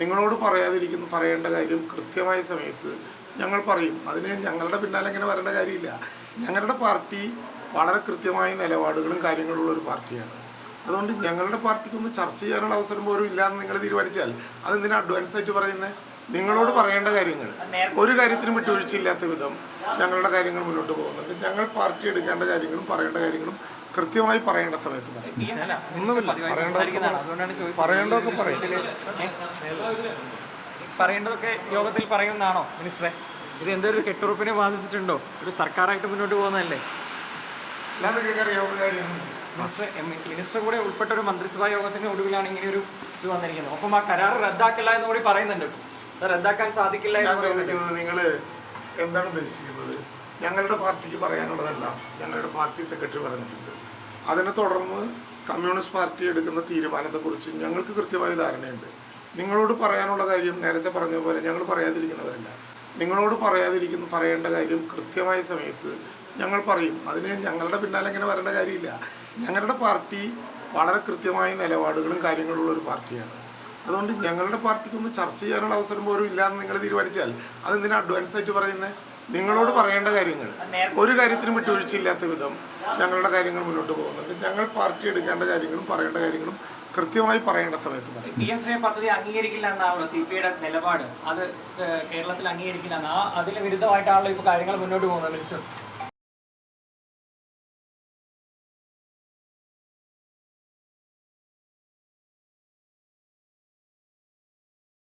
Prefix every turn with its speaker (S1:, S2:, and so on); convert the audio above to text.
S1: നിങ്ങളോട് പറയാതിരിക്കുന്നു പറയേണ്ട കാര്യം കൃത്യമായ സമയത്ത് ഞങ്ങൾ പറയും. അതിന് ഞങ്ങളുടെ പിന്നാലെ അങ്ങനെ വരേണ്ട കാര്യമില്ല. ഞങ്ങളുടെ പാർട്ടി വളരെ കൃത്യമായ നിലപാടുകളും കാര്യങ്ങളുള്ള ഒരു പാർട്ടിയാണ്. അതുകൊണ്ട് ഞങ്ങളുടെ പാർട്ടിക്കൊന്ന് ചർച്ച ചെയ്യാനുള്ള അവസരം പോലും ഇല്ലാന്ന് നിങ്ങൾ തീരുമാനിച്ചാൽ അതെന്തിനാ അഡ്വാൻസ് ആയിട്ട് പറയുന്നത് നിങ്ങളോട് പറയേണ്ട കാര്യങ്ങൾ. ഒരു കാര്യത്തിനും വിട്ടുവീഴ്ചയില്ലാത്ത വിധം ഞങ്ങളുടെ കാര്യങ്ങൾ മുന്നോട്ട് പോകുന്നുണ്ട്. ഞങ്ങൾ പാർട്ടി എടുക്കേണ്ട കാര്യങ്ങളും പറയേണ്ട കാര്യങ്ങളും കൃത്യമായി പറയേണ്ട സമയത്ത് ഒന്നുമില്ല.
S2: പതിവായി
S1: പറയേണ്ടതൊക്കെ
S2: അതുകൊണ്ടാണ് ചോദിച്ചത്.
S1: പറയേണ്ടതൊക്കെ പറയും.
S2: പറയേണ്ടതൊക്കെ യോഗത്തിൽ പറയുന്നതാണോ മിനിസ്റ്ററെ? ഇത് എന്തൊരു കെട്ടുറപ്പിനെ ബാധിച്ചിട്ടുണ്ടോ? ഒരു സർക്കാരായിട്ട് മുന്നോട്ട് പോകുന്നതല്ലേ? മിനിസ്റ്റർ എം- മിനിസ്റ്റർ കൂടെ ഉൾപ്പെട്ട ഒരു മന്ത്രിസഭാ യോഗത്തിന്റെ ഒടുവിലാണ് ഇങ്ങനെ ഒരു ഇത് വന്നിരിക്കുന്നത്. ഒപ്പം ആ കരാർ റദ്ദാക്കില്ല എന്ന് കൂടി പറയുന്നുണ്ട്. റദ്ദാക്കാൻ സാധിക്കില്ല
S1: നിങ്ങൾ എന്താണ് ഉദ്ദേശിക്കുന്നത്? ഞങ്ങളുടെ പാർട്ടിക്ക് പറയാനുള്ളതല്ല. ഞങ്ങളുടെ പാർട്ടി സെക്രട്ടറി പറഞ്ഞിട്ടുണ്ട്. അതിനെ തുടർന്ന് കമ്മ്യൂണിസ്റ്റ് പാർട്ടി എടുക്കുന്ന തീരുമാനത്തെക്കുറിച്ച് ഞങ്ങൾക്ക് കൃത്യമായ ധാരണയുണ്ട്. നിങ്ങളോട് പറയാനുള്ള കാര്യം നേരത്തെ പറഞ്ഞ പോലെ ഞങ്ങൾ പറയാതിരിക്കുന്നവരല്ല. നിങ്ങളോട് പറയാതിരിക്കുന്ന പറയേണ്ട കാര്യം കൃത്യമായ സമയത്ത് ഞങ്ങൾ പറയും. അതിന് ഞങ്ങളുടെ പിന്നാലെ ഇങ്ങനെ വരേണ്ട കാര്യമില്ല. ഞങ്ങളുടെ പാർട്ടി വളരെ കൃത്യമായ നിലപാടുകളും കാര്യങ്ങളുള്ള ഒരു പാർട്ടിയാണ്. അതുകൊണ്ട് ഞങ്ങളുടെ പാർട്ടിക്കൊന്ന് ചർച്ച ചെയ്യാനുള്ള അവസരം പോലും ഇല്ലാന്ന് നിങ്ങൾ തീരുമാനിച്ചാൽ അതെന്തിനാ അഡ്വാൻസ് ആയിട്ട് പറയുന്നത് നിങ്ങളോട് പറയേണ്ട കാര്യങ്ങൾ. ഒരു കാര്യത്തിനും വിട്ടുവീഴ്ചയില്ലാത്ത വിധം ഞങ്ങളുടെ കാര്യങ്ങൾ മുന്നോട്ട് പോകുന്നുണ്ട്. ഞങ്ങൾ പാർട്ടി എടുക്കേണ്ട കാര്യങ്ങളും പറയേണ്ട കാര്യങ്ങളും കൃത്യമായി പറയേണ്ട സമയത്ത് പറയും.
S2: പി എം ശ്രീ പദ്ധതി അംഗീകരിക്കില്ല എന്നാണല്ലോ സി പി ഐയുടെ നിലപാട്. അത് കേരളത്തിൽ അംഗീകരിക്കില്ല എന്ന് ആ അതിന് വിരുദ്ധമായിട്ടാണല്ലോ ഇപ്പോൾ കാര്യങ്ങൾ മുന്നോട്ട് പോകുന്നത്